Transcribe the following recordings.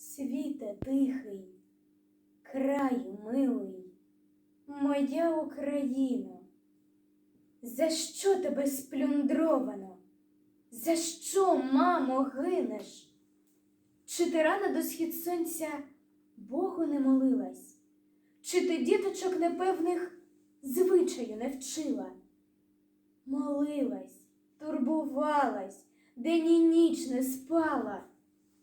Світе тихий, краю милий, моя Україно, за що тебе сплюндровано? За що, мамо, гинеш? Чи ти рано до схід сонця Богу не молилась? Чи ти діточок непевних звичаю не вчила? Молилась, турбувалась, день і ніч не спала,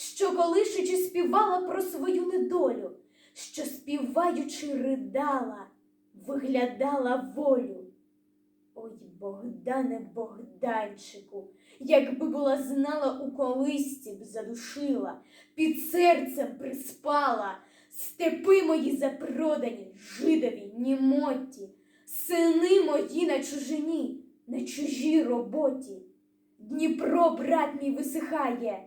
що колишучи співала про свою недолю, що співаючи ридала, виглядала волю. Ой, Богдане, Богданчику, якби була знала у колисці б задушила, під серцем приспала, степи мої запродані, жидові, німоті, сини мої на чужині, на чужій роботі. Дніпро, брат мій, висихає,